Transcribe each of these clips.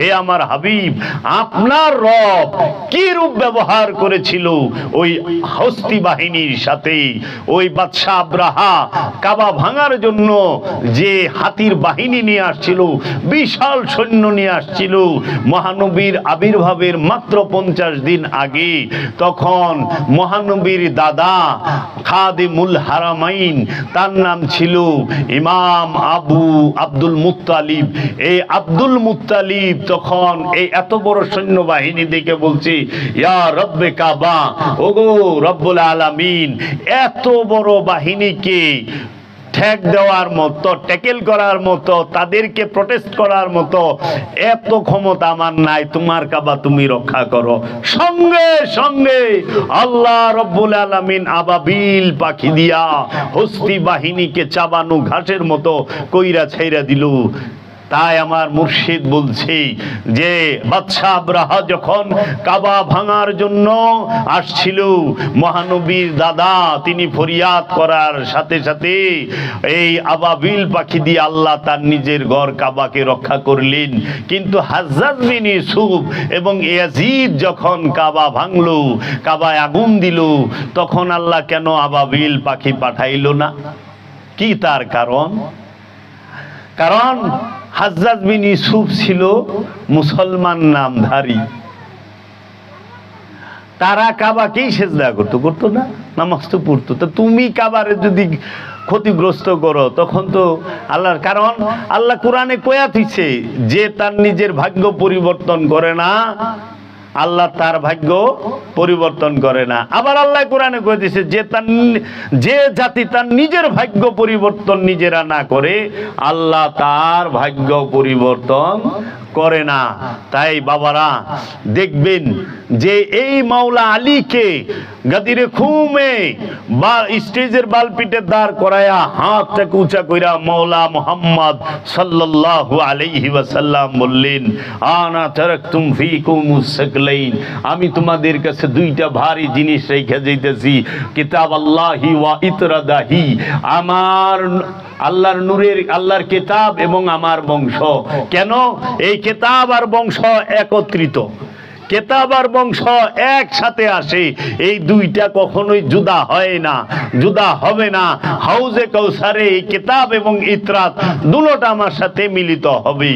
হে আমার হাবিব, আপনার রব কি রূপ ব্যবহার করেছিল ওই হস্তি বাহিনীর সাথে? ওই বাদশাহ আব্রাহা কাবা ভাঙার জন্য যে হাতির বাহিনী নিয়ে আসছিল, বিশাল সৈন্য নিয়ে আসছিল, মহানবীর আবির্ভাবের মাত্র পঞ্চাশ দিন আগে, তখন মহানবীর দাদা খাদিমুল হারামাইন, তার নাম ছিল ইমাম আবু আব্দুল মুত্তালিব। এই আব্দুল মুত্তালিব তখন এই এত বড় সৈন্যবাহিনী দেখে বলছে আলামিন, এত বড় বাহিনীকে ঠেক দেওয়ার মতো, ট্যাকেল করার মতো, তাদেরকে প্রটেস্ট করার মতো, এত ক্ষমতা আমার নাই, তোমার কাবা তুমি রক্ষা করো। সঙ্গে সঙ্গে আল্লাহ রব্বুল আলামিন আবাবিল পাখি দিয়া হস্তি বাহিনীকে চাবানো ঘাসের মতো কইরা ছাইরা দিল। তাই আমার মুর্শিদ বলছি যে বাদশাহ আব্রাহা যখন কাবা ভাঙার জন্য আসছিল, মহানবীর দাদা, তিনি ফরিয়াদ করার সাথে সাথে এই আবাবিল পাখি দিয়ে আল্লাহ তার নিজের ঘর কাবাকে রক্ষা করলেন। কিন্তু হাজ্জাজ বিন ইউসুফ এবং ইয়াজিদ যখন কাবা ভাঙলো, কাবায় আগুন দিল, তখন আল্লাহ কেন আবাবিল পাখি পাঠাইলো না? কি তার কারণ? কারণ হাজ্জাজ বিন ইউসুফ ছিল মুসলমান নামধারী। তারা কাবাকেই সেজদা করতো করতো না, নামাজ তো পড়তো। তা তুমি কাবারে যদি ক্ষতিগ্রস্ত করো, তখন তো আল্লাহর, কারণ আল্লাহ কোরআনে কয়া দিচ্ছে যে তার নিজের ভাগ্য পরিবর্তন করে না আল্লাহ তার ভাগ্য পরিবর্তন করে না। আবার আল্লাহ কোরআনে কয়ে দিছে, যে তার যে জাতি তার নিজের ভাগ্য পরিবর্তন নিজেরা না করে, আল্লাহ তার ভাগ্য পরিবর্তন করে না। তাই বাবারা, দেখবেন যে এই মাওলা আলীকে গাদিরে খুমে বা স্টেজের বালপিটে দাঁড় করায়া হাতটাকে উঁচা কইরা মাওলা মোহাম্মদ সাল্লাল্লাহু আলাইহি ওয়াসাল্লাম বললেন, আনা তারাকতুম ফীকুম মুসাকলাইন আমি তোমাদের কাছে দুইটা ভারী জিনিস রেখে যাইতেছি কিতাব আল্লাহি ওয়া ইতরাদাহি। আমার আল্লাহর নূরের আল্লাহর কেতাব এবং আমার বংশ। কেন? এই কেতাব আর বংশ একত্রিত। কেতাব আর বংশ একসাথে আসে, এই দুইটা কখনোই জুদা হয় না, জুদা হবে না। হাউজে কৌসারে এই কেতাব এবং ইতরাত দুটোটা আমার সাথে মিলিত হবে।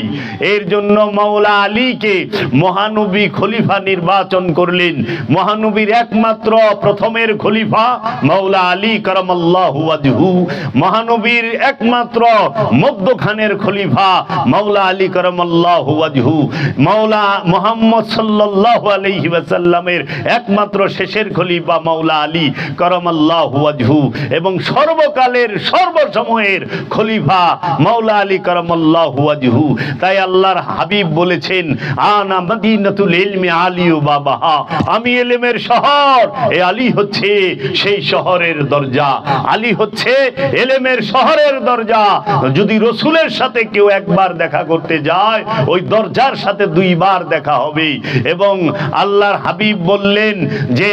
এর জন্য মাওলা আলীকে মহানবী খলিফা নির্বাচন করলেন। মহানবীর একমাত্র প্রথমের খলিফা মাওলা আলী করমাল্লাহু মহানবীর একমাত্র মধ্যখানের খলিফা মাওলা আলী করমাল্লাহু মাওলা মোহাম্মদ সাল্লাল্লাহু ওয়াসাল্লামের একমাত্র শেষের খলিফা মাওলা আলী, করমাল্লাহু ওয়াজহু, এবং সর্বকালের সর্বসময়ের খলিফা মাওলা আলী, করমাল্লাহু ওয়াজহু। তাই আল্লাহর হাবিব বলেছেন, আনা মদিনাতুল ইলমি আলী বাবাহা। আমি এলেমের শহর, এ আলী হচ্ছে সেই শহরের দরজা। আলী হচ্ছে এলেমের শহরের দরজা। যদি রসুলের সাথে কেউ একবার দেখা করতে যায়, ওই দরজার সাথে দুইবার দেখা হবে, এবং আল্লাহর হাবিব বললেন যে,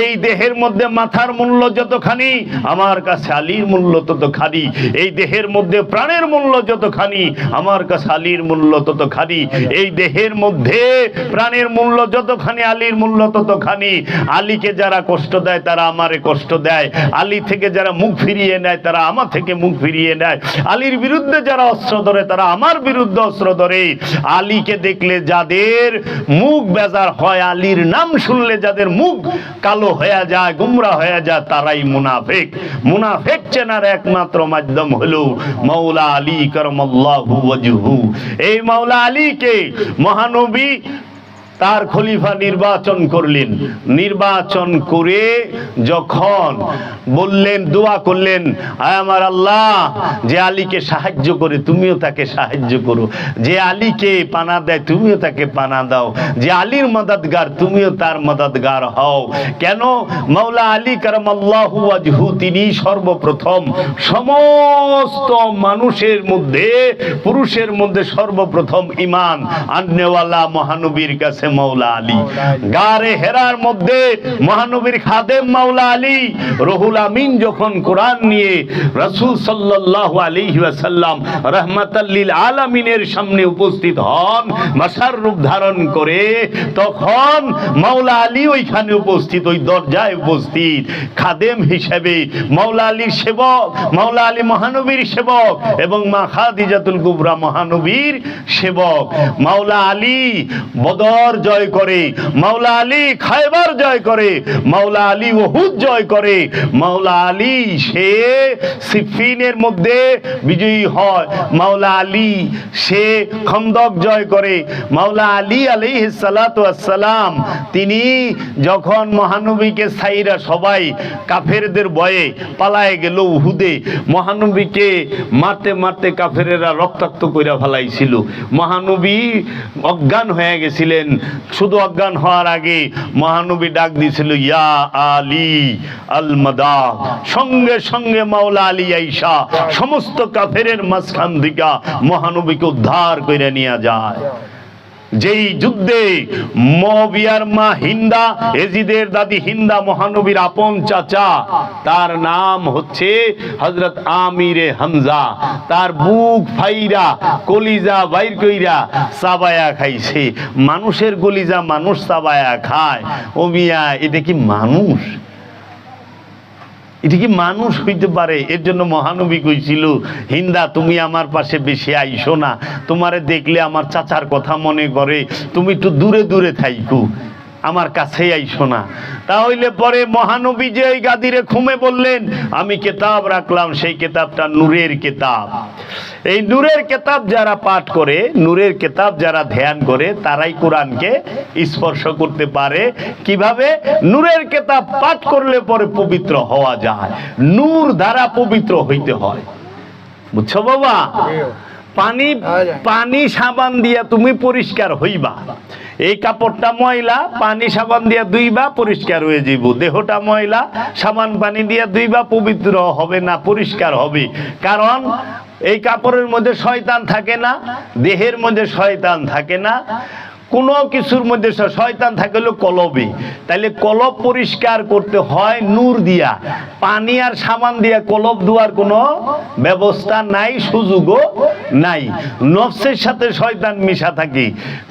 এই দেহের মধ্যে মাথার মূল্য যতখানি, আমার কাছে আলীর মূল্য ততখানি। এই দেহের মধ্যে প্রাণের মূল্য যতখানি, আমার কাছে আলীর মূল্য ততখানি। এই দেহের মধ্যে প্রাণের মূল্য যতখানি, আলীর মূল্য ততখানি। আলীকে যারা কষ্ট দেয়, তারা আমারে কষ্ট দেয়। আলী থেকে যারা মুখ ফিরিয়ে নেয়, তারা আমার থেকে মুখ ফিরিয়ে নেয়। আলীর বিরুদ্ধে যারা অস্ত্র ধরে, তারা আমার বিরুদ্ধে অস্ত্র ধরে। আলীকে দেখলে যাদের মুখ বেজার হয় আলীর নাম শুনলে যাদের মুখ কালো হয়ে যায়, গুমরা হয়ে যায়, তারাই মুনাফেক। মুনাফেক চেনার একমাত্র মাধ্যম হলো মৌলা আলী, করমল্লাহু ওয়াজহু। এই মাওলা আলীকে মহানবী তার খলিফা নির্বাচন করলেন। নির্বাচন করে যখন বললেন, দোয়া করলেন আমার আল্লাহ, যে আলীকে সাহায্য করে তুমিও তাকে সাহায্য করো। যে আলীকে পানা দেয় তুমিও তাকে পানা দাও। যে আলীর মদদগার তুমিও তার মদদগার হও। কেন? মাওলা আলী কারাম আল্লাহু আজহু তিনি সর্বপ্রথম সমস্ত মানুষের মধ্যে, পুরুষের মধ্যে সর্বপ্রথম ইমান আন্নেওয়ালা মহানবীর কাছে মাওলা আলী। গারে হেরার মধ্যে মহানবীর খাদেম মাওলা আলী রহুল আমিন যখন কোরআন নিয়ে রাসূল ওয়াসাল্লাম রাহমাতাল্লিল আলামিনের সামনে উপস্থিত হন মাসার রূপ ধারণ করে তখন মাওলা আলী ওইখানে উপস্থিত ওই দরজায় উপস্থিত। খাদেম হিসেবে মাওলা আলীর সেবক মাওলা আলী মহানবীর সেবক এবং মা খাদিজাতুল কুবরা মহানবীর সেবক। মাওলা আলী বদর জয় করে। মাওলা আলী খায়বার জয় করে। মাওলা আলী ওহুদ জয় করে। মাওলা আলী সে সিফিনের মধ্যে বিজয়ী হয়। মাওলা আলী সে খন্দক জয় করে। মাওলা আলী আলাইহিস সালাতু তিনি যখন মহানবীকে সাইরা সবাই কাফেরদের ভয়ে পালায় গেল উহুদে, মহানবীকে মারতে মারতে কাফেরেরা রক্তাক্ত কইরা ফেলাইছিল। মহানবী অজ্ঞান হয়ে গেছিলেন। শুধু অজ্ঞান হওয়ার আগে মহানবী ডাক দিয়েছিল, ইয়া আলী আল মাদা সঙ্গে সঙ্গে মাওলা আলী আইসা সমস্ত কাফেরের মাঝখান দিকা মহানবীকে উদ্ধার করে নিয়ে যায়। যেই যুদ্ধে মবিয়ার মা হিন্দা, এজিদের দাদি হিন্দা মহানবীর আপন চাচা, তার নাম হচ্ছে হজরত আমিরে হামজা। তার বুক ফাইরা, কলিজা বাইর কইরা সাবায়া খাইছে। মানুষের কলিজা মানুষ সাবায়া খায়। ও মিয়া, এটা কি মানুষ? এটা কি মানুষ হইতে পারে? এর জন্য মহানবী কইছিল, হিন্দা, তুমি আমার পাশে বেশি আইসো না। তোমারে দেখলে আমার চাচার কথা মনে করে। তুমি একটু দূরে দূরে থাইকু। আমার কাছেই আইসো না। তাহলে পরে মহানবী যে ওই গাদিরে খুমে বললেন আমি কেতাব রাখলাম সেই কেতাবটা নূরের কেতাব। এই নূরের কেতাব যারা পাঠ করে নূরের কেতাব যারা ধ্যান করে তারাই কোরআনকে স্পর্শ করতে পারে। কীভাবে? নূরের কেতাব পাঠ করলে পরে পবিত্র হওয়া যায়। নূর দ্বারা পবিত্র হইতে হয়। বুঝছ বাবা? পানি পানি সাবান দিয়া তুমি পরিষ্কার হইবা। এই কাপড়টা ময়লা, পানি সাবান দিয়া দুইবা পরিষ্কার হয়ে যাব দেহটা ময়লা, সাবান পানি দিয়া দুইবা পবিত্র হবে না, পরিষ্কার হবে। কারণ এই কাপড়ের মধ্যে শয়তান থাকে না, দেহের মধ্যে শয়তান থাকে না। কোনো কিছুর মধ্যে শয়তান থাকে হলো কলবে। তাইলে কলব পরিষ্কার করতে হয় নূর দিয়া। পানি আর সামান দিয়া কলব ধোয়ার কোনো ব্যবস্থা নাই, সুযোগও নাই। নফসের সাথে শয়তান মিশা থাকে।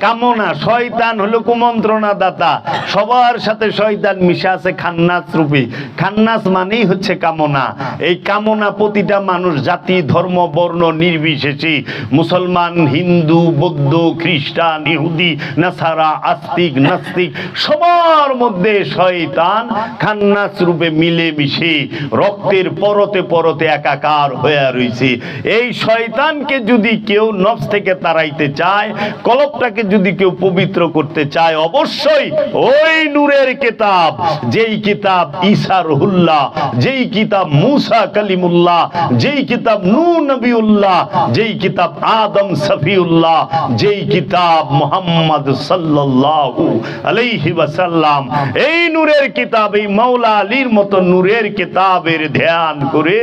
কামনা, শয়তান হলো কুমন্ত্রণা দাতা সবার সাথে শয়তান মিশা আছে খান্নাস রূপে। খান্নাস মানেই হচ্ছে কামনা। এই কামনা প্রতিটা মানুষ, জাতি, ধর্ম, বর্ণ, নির্বিশেষে। মুসলমান, হিন্দু, বৌদ্ধ, খ্রিস্টান, ইহুদি নাসারা, আস্তিক, নাস্তিক, সবার মধ্যে শয়তান খান্নাস রূপে মিলে মিশে রক্তের পরতে পরতে একাকার হয়ে রয়েছে এই শয়তানকে যদি কেউ নফস থেকে তাড়াইতে চায় কলবটাকে যদি কেউ পবিত্র করতে চায়, অবশ্যই ওই নূরের কিতাব, যেই কিতাব ঈসা রহুল্লাহ, যেই কিতাব মুসা কালিমুল্লাহ, যেই কিতাব নূ নবিউল্লাহ, যেই কিতাব আদম সফিউল্লাহ, যেই কিতাব মোহাম্মদ সাল্লাল্লাহু আলাইহি ওয়াসাল্লাম। এই নূরের কিতাব, এই মাওলা আলীর মতো নূরের কিতাবের ধ্যান করে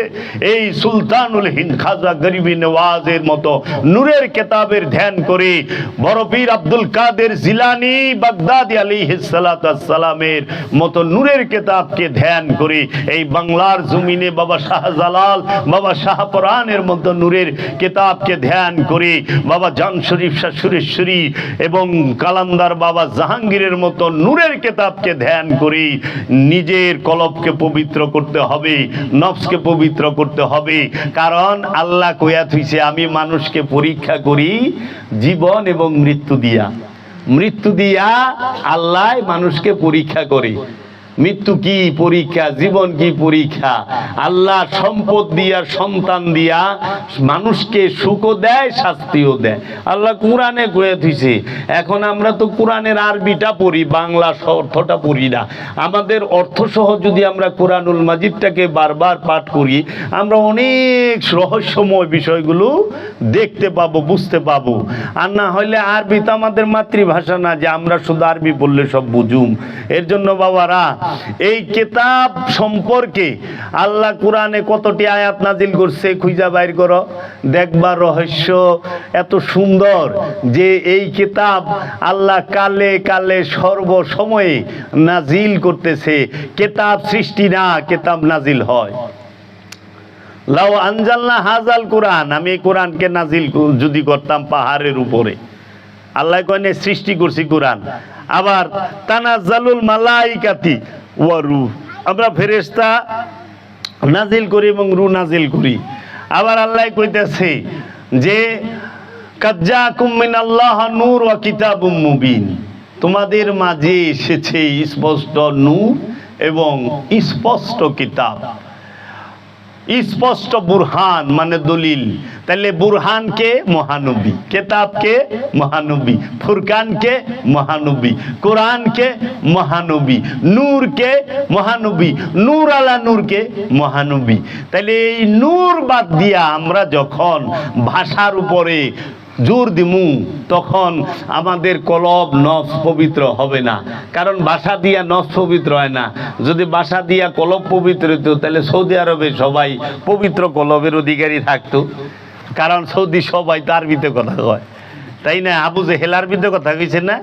এই সুলতানুল হিন্দ খাজা গরিবি নওয়াজের মতো নূরের কিতাবের ধ্যান করে বড় পীর আব্দুল কাদের জিলানি বাগদাদি আলাইহিস সালামের মতো নূরের কিতাবকে ধ্যান করে এই বাংলার জমিনে বাবা শাহজালাল, বাবা শাহপরানের মতো নূরের কিতাবকে ধ্যান করে বাবা জান শরীফ শাহ সুরেশ্বরী এবং কালান্দার বাবা জাহাঙ্গীরের মতো নূরের কেতাবকে ধ্যান করি নিজের কলবকে পবিত্র করতে হবে, নফসকে পবিত্র করতে হবে। কারণ আল্লাহ কইয়া থুইছে আমি মানুষকে পরীক্ষা করি জীবন এবং মৃত্যু দিয়া। মৃত্যু দিয়া আল্লাহ মানুষকে পরীক্ষা করে। মৃত্যু কি পরীক্ষা, জীবন কি পরীক্ষা? আল্লাহ সম্পদ দিয়া, সন্তান দিয়া মানুষকে সুখও দেয়, শাস্তিও দেয়। আল্লাহ কোরআনে কয়ে এখন আমরা তো কোরআনের আরবিটা পড়ি, বাংলা অর্থটা পড়ি না। আমাদের অর্থ সহ যদি আমরা কোরআনুল মাজিদটাকে বারবার পাঠ করি, আমরা অনেক রহস্যময় বিষয়গুলো দেখতে পাবো, বুঝতে পাবো। আর না হলে আরবি তো আমাদের মাতৃভাষা না, যে আমরা শুধু আরবি বললে সব বুঝুম। এর জন্য বাবারা এই কেতাব সম্পর্কে আল্লাহ কোরআনে কতটি আয়াত নাজিল করছে খুঁজা বাইর করো। দেখবার রহস্য এত সুন্দর যে এই কিতাব আল্লাহ কালে কালে সর্বসময়ে নাজিল করতেছে। কেতাব সৃষ্টি না, কেতাব নাজিল হয়। লাও আনজালনা হাজাল কোরআন, আমি এই কোরআনকে নাজিল যদি করতাম পাহাড়ের উপরে। আল্লাহ কয়নে সৃষ্টি করছি কোরআন। আবার তানাজ্জালুল মালাইকাতি ওয়া রূহ। আমরা ফেরেশতা নাজিল করি এবং রু নাজিল করি। আবার আল্লাহ কইতেছে যে নূর ওয়া কিতাবুম মুবিন। তোমাদের মাঝে এসেছে স্পষ্ট নূর এবং স্পষ্ট কিতাব। স্পষ্ট বুরহান মানে দলিল। তাহলে বুরহান কে? মহানবী। কেতাব কে? মহানবী। ফুরকান কে? মহানবী। কোরআন কে? মহানবী। নূর কে? মহানবী। নূর আলা নূর কে? মহানবী। তাহলে এই নূর বাদ দিয়া আমরা যখন ভাষার উপরে জোর দিমু, তখন আমাদের কলব নফ পবিত্র হবে না। কারণ বাসা দিয়া নফ পবিত্র হয় না। যদি বাসা দিয়া কলব পবিত্র হতো তাহলে সৌদি আরবে সবাই পবিত্র কলবের অধিকারী থাকতো। কারণ সৌদি সবাই তো আরবিতে কথা কয়। তাই না? আবু জেহেল আরবিতে কথা কইছে না?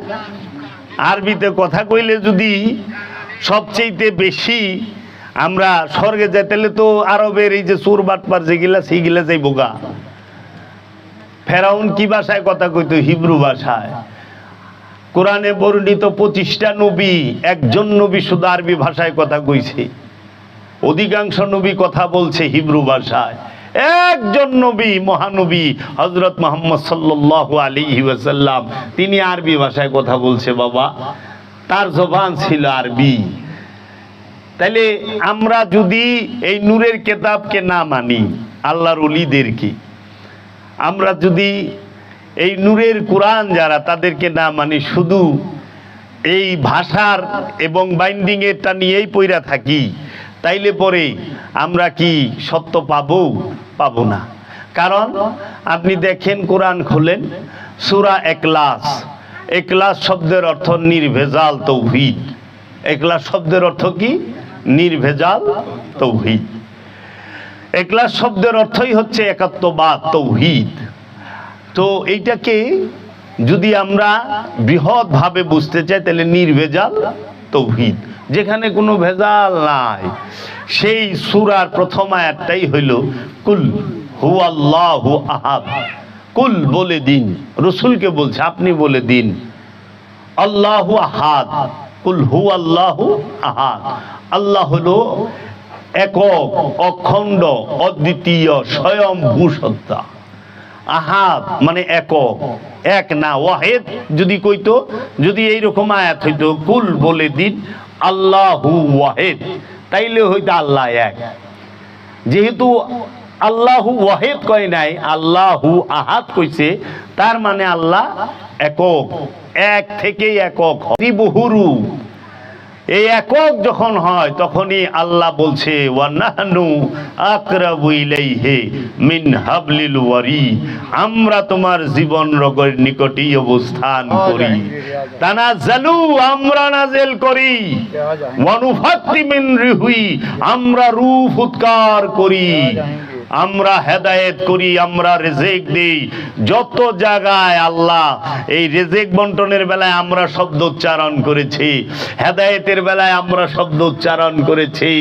আরবিতে কথা কইলে যদি সবচেয়েতে বেশি আমরা স্বর্গে যাই, তাহলে তো আরবের এই যে চোর বাটপার যেগুলা, সেইগুলা যাই বোকা ফেরাউন কি ভাষায় কথা কইতো? হিব্রু ভাষায়। কোরআনে বর্ণিত পঁচিশটা নবী, একজন নবী শুধু আরবি ভাষায় কথা কইছে। অধিকাংশ নবী কথা বলছে হিব্রু ভাষায়। একজন নবী, মহানবী হজরত মোহাম্মদ সাল্লাল্লাহু আলাইহি ওয়াসাল্লাম, তিনি আরবি ভাষায় কথা বলছে বাবা। তার জবান ছিল আরবি। তাইলে আমরা যদি এই নূরের কেতাবকে না মানি, আল্লাহর অলিদেরকে আমরা যদি এই নূরের কোরআন যারা, তাদেরকে না মানে শুধু এই ভাষার এবং বাইন্ডিংয়েরটা নিয়েই পইরা থাকি, তাইলে পরে আমরা কি সত্য পাবো? পাবো না। কারণ আপনি দেখেন কোরআন খোলেন, সুরা একলাস একলাস শব্দের অর্থ নির্ভেজাল তৌহিদ। একলাস শব্দের অর্থ কি? নির্ভেজাল তৌহিদ। একলাস শব্দের অর্থই হচ্ছে একাত্মবাদ, তৌহিদ। তো এইটাকে যদি আমরা বৃহৎভাবে বুঝতে চাই, তাহলে নির্ভেজাল তৌহিদ, যেখানে কোনো ভেজাল নাই। সেই সুরার প্রথম আয়াতটাই হইল, কুল হু আল্লাহু আহাদ, কুল বলে দিন। রসুলকে বলছে, আপনি বলে দিন, আল্লাহু আহাদ, কুল হু আল্লাহু আহাদ। আল্লাহ হলো একক, অখণ্ড, অদ্বিতীয় স্বয়ং ভূসত্তা আহাদ মানে একক। এক না, ওয়াহেদ যদি কইতো, যদি এইরকম আয়াত হইতো, কুল বলে দিন, আল্লাহু ওয়াহেদ। তাইলে হইতো আল্লাহ এক। যেহেতু আল্লাহু ওয়াহেদ কয় নাই, আল্লাহু আহাদ কইছে, তার মানে আল্লাহ একক। এক থেকেই একক। বহুরু এই একক যখন হয় তখনই আল্লাহ বলছে ওয়ানাহনু আকরাবু ইলাইহি মিন হাবলিল ওয়ারি আমরা তোমার জীবন রগের নিকটেই অবস্থান করি। আমরা নাজেল করি। ওয়ানুফাত্তি মিন রিহুই আমরা রূহ উৎকার করি। আমরা হেদায়েত করি, আমরা রেজেক দিই। যত জায়গায় আল্লাহ এই রেজেক বন্টনের বেলায় আমরা শব্দ উচ্চারণ করেছি, হেদায়েতের বেলায় আমরা শব্দ উচ্চারণ করেছি,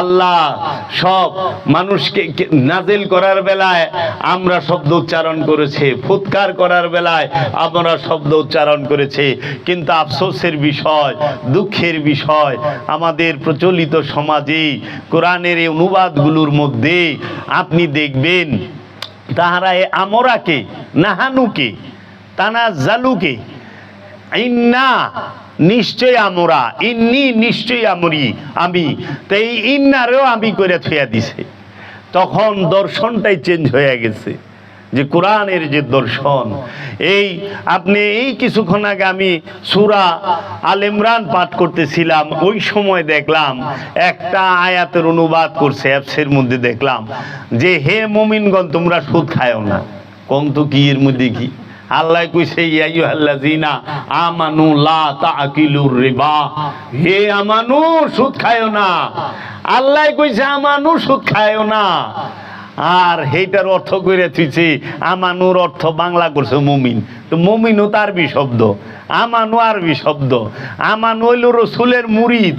আল্লাহ সব মানুষকে নাজেল করার বেলায় আমরা শব্দ উচ্চারণ করেছি, ফুৎকার করার বেলায় আমরা শব্দ উচ্চারণ করেছি। কিন্তু আফসোসের বিষয়, দুঃখের বিষয়, আমাদের প্রচলিত সমাজে কোরআনের এই অনুবাদগুলোর মধ্যে আপনি দেখবেন, তাহারা এ আমরাকে, নাহানুকে তানা জালুকে ইন্না নিশ্চয় আমরা, ইন্নি নিশ্চয় আমরি, আমি। তো এই ইন্নারেও আমি করে থুয়া দিছে। তখন দর্শনটাই চেঞ্জ হয়ে গেছে। যে কোরআনের যে দর্শন, এই আপনি এই কিছুক্ষণ আগে আমি সুরা আল ইমরান পাঠ করতেছিলাম, ওই সময় দেখলাম একটা আয়াতের অনুবাদ করছে, অ্যাপসের মধ্যে দেখলাম যে, হে মমিনগণ, তোমরা সুদ খায়ও না। কম তো কি এর মধ্যে কি? আল্লাহ কইছে ইয়াইয়ু আল্লাযিনা আমানু লা তাকিলুর রিবা। হে আমানু, সুদ খায়ও না। আল্লাহ কইছে, আমানু, সুদ খায়ও না। আর হেটার অর্থ করে থুইছি আমানুর অর্থ বাংলা করছে মুমিন। তো মুমিনও তার শব্দ আমানু আরবি শব্দ আমানু হইল রসুলের মুরিদ,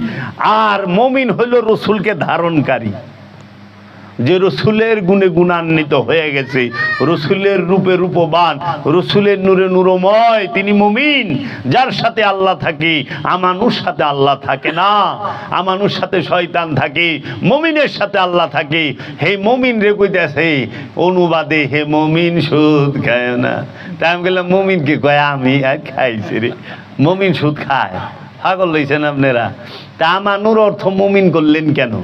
আর মমিন হইল রসুলকে ধারণকারী। যে রসুলের গুণে গুণান্বিত হয়ে গেছে, রসুলের রূপে রূপবান, রসুলের নূরে নূরময় তিনি মুমিন, যার সাথে আল্লাহ থাকে, আমানুর সাথে আল্লাহ থাকে না, আমানুর সাথে শয়তান থাকে, মমিনের সাথে আল্লাহ থাকে। হে মমিন রে কইতেছে, অনুবাদে হে মমিন সুদ খায় না। তাই আমি গেলাম মমিনকে কয়? আমি আর খাইছি রে। মমিন সুদ খায়। পাগল লইছেন আপনারা। তা আমানুর অর্থ মমিন করলেন কেন?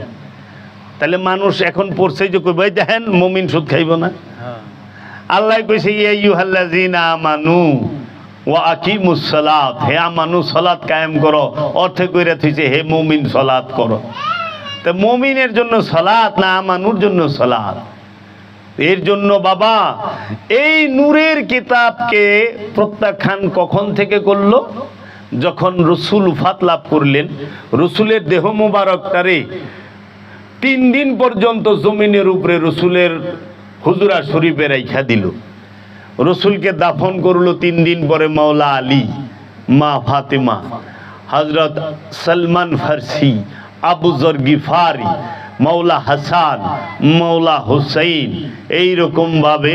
তাহলে মানুষ এখন পড়ছে যে কই ভাই দেখেন মমিন সুদ খাইব না। আল্লাহ কইছে ইয়া আমানু ওয়া আকিমুস সালাত। হে আমানু সালাত কায়েম করো। অর্থে কইরা থইছে হে মুমিন সালাত করো। তো মুমিনের জন্য সালাত না আমানুর জন্য সালাত? এর জন্য বাবা এই নূরের কিতাবকে প্রত্যাখ্যান কখন থেকে করল? যখন রসুল উফাত লাভ করলেন। রসুলের দেহ মোবারকটারে তিন দিন পর্যন্ত জমিনের উপরে রসুলের হুজুরা শরীফে রাইখা দিল। রসুলকে দাফন করল তিন দিন পরে মাওলা আলী, মা ফাতেমা হজরত সলমান ফার্সি, আবু জর গিফারি মৌলা হাসান মৌলা হুসাইন, এইরকম ভাবে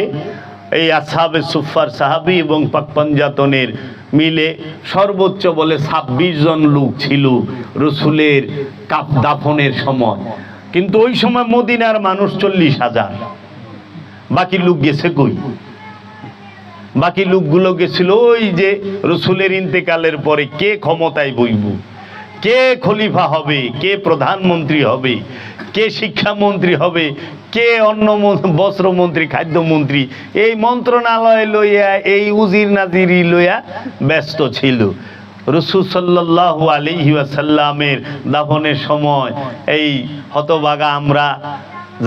এই আসাবে সুফার সাহাবি এবং পাক পাঞ্জাতনের মিলে সর্বোচ্চ বলে ছাব্বিশ জন লোক ছিল রসুলের কাপ দাফনের সময়। কিন্তু ওই সময় মদিনার মানুষ চল্লিশ হাজার। বাকি লোক গেছে কই? বাকি লোকগুলো গেছিল ওই যে রসুলের ইন্তেকালের পরে কে ক্ষমতায় বইব? কে খলিফা হবে? কে প্রধানমন্ত্রী হবে? কে শিক্ষামন্ত্রী হবে? কে মন- বস্ত্রমন্ত্রী, খাদ্যমন্ত্রী? এই মন্ত্রণালয় লইয়া, এই উজির নাজিরি লইয়া ব্যস্ত ছিল। রসুল সাল্লাহ আলিহি ওয়াসাল্লামের দাফনের সময় এই হতবাগা আমরা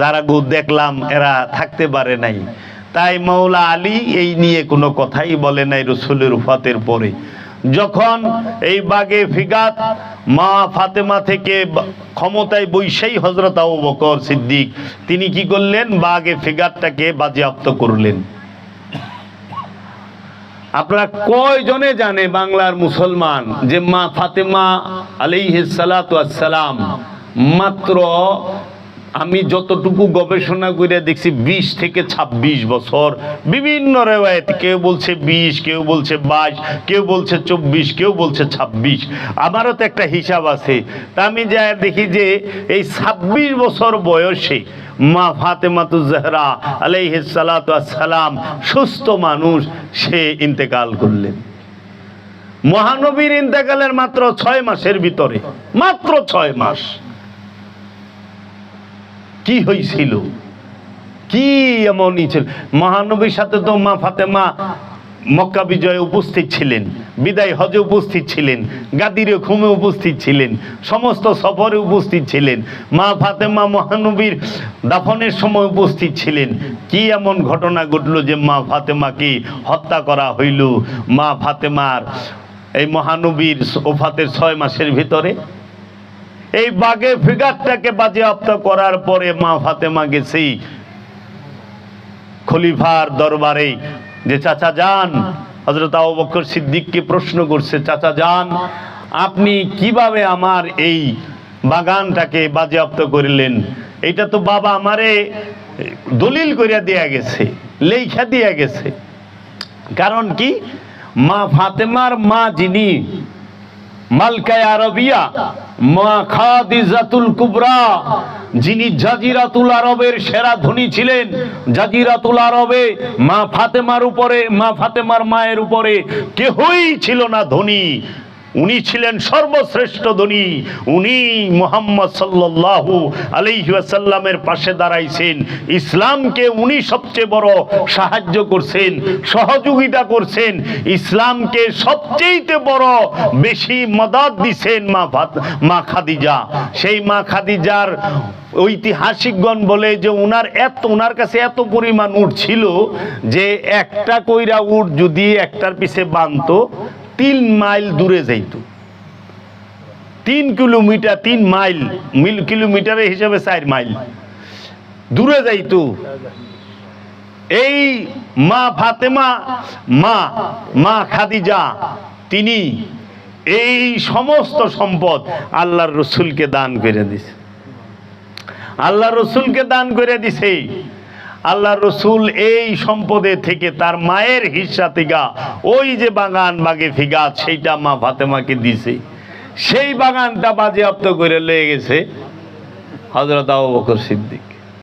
যারা গো দেখলাম, এরা থাকতে পারে নাই। তাই মৌলা আলী এই নিয়ে কোনো কথাই বলে নাই রসুলের উফাতের পরে। যখন এই বাগে ফিগাত মা ফাতেমা থেকে ক্ষমতায় বৈশাই হজরত আবু বকর সিদ্দিক, তিনি কি করলেন? বাগে ফিগাতটাকে বাজেয়াপ্ত করলেন। আপনারা কয়জনে জানে বাংলার মুসলমান? যে মা ফাতেমা আলাইহিস সালাতু সালাম মাত্র আমি যতটুকু গবেষণা করে দেখছি, বিশ থেকে ২৬ বছর। বিভিন্ন রেওয়ায়ত, কেউ বলছে বিশ, কেউ বলছে বাইশ, কেউ বলছে চব্বিশ, কেউ বলছে ২৬ আমারও তো একটা হিসাব আছে। তা আমি যা দেখি যে, এই ২৬ বছর বয়সে মা ফাতেমাতু জাহরা আলাইহিস সালাতু সালাম সুস্থ মানুষ, সে ইন্তেকাল করলেন। মহানবীর ইন্তেকালের মাত্র ছয় মাসের ভিতরে। মাত্র ছয় মাস। কি হয়েছিল কি এমন ই ছিল মহানবীর সাথে তো মা ফাতেমা মক্কা বিজয়ে উপস্থিত ছিলেন, বিদায় হজে উপস্থিত ছিলেন, গাদিরে খুমে উপস্থিত ছিলেন, সমস্ত সফরে উপস্থিত ছিলেন, মা ফাতেমা মহানবীর দাফনের সময় উপস্থিত ছিলেন। কি এমন ঘটনা ঘটলো যে মা ফাতেমাকে হত্যা করা হইল? মা ফাতেমার এই মহানবীর ওফাতের ছয় মাসের ভিতরে এই বাগে ফিগারটাকে বাজেয়াপ্ত করার পরে মা ফাতেমা গেছি খলিফার দরবারে যে, চাচা যান। হজরত আবু সিদ্দিককে প্রশ্ন করছে, চাচা যান, আপনি কীভাবে আমার এই বাগানটাকে বাজেয়াপ্ত করিলেন? এটা তো বাবা আমারে দলিল করিয়া দেয়া গেছে লেখা দিয়া গেছে। কারণ কি? মা ফাতেমার মা যিনি আরবিয়া মা যিনি জাজিরাতুল আরবের সেরা ছিলেন। জাজিরাতুল আরবে মা ফাতেমার উপরে, মা ফাতেমার মায়ের উপরে কেহই ছিল না ধনী। উনি ছিলেন সর্বশ্রেষ্ঠ ধনী। উনি মোহাম্মদ সাল্লাল্লাহু আলাইহি ওয়াসাল্লামের পাশে দাঁড়াইছেন। ইসলামকে উনি সবচেয়ে বড় সাহায্য করছেন, সহযোগিতা করছেন। ইসলামকে সবচেয়ে বড় বেশি মদত দিছেন মা মা খাদিজা। সেই মা খাদিজার ঐতিহাসিকগণ বলে যে উনার এত, উনার কাছে এত পরিমাণ উঠ ছিল যে একটা কইরা উঠ যদি একটার পিছে বানতো তিন মাইল দূরে যাইত। তিন কিলোমিটার, তিন মাইল, মিল কিলোমিটারের হিসাবে চার মাইল। দূরে যাইতো। এই মা ফাতেমা, মা মা খাদিজা, তিনি এই সমস্ত সম্পদ আল্লাহর রসুলকে দান করে দিছে। আল্লাহ রসুলকে দান করে দিছে। আল্লাহ রসুল এই সম্পদে থেকে তার মায়ের হিসা তিগা ওই যে বাগান বাগে ফিগা সেইটা মা ফাতেমাকে দিছে। সেই বাগানটা বাজেয়াপ্ত করে লেগেছে হজরত আবু বকর সিদ্দিক।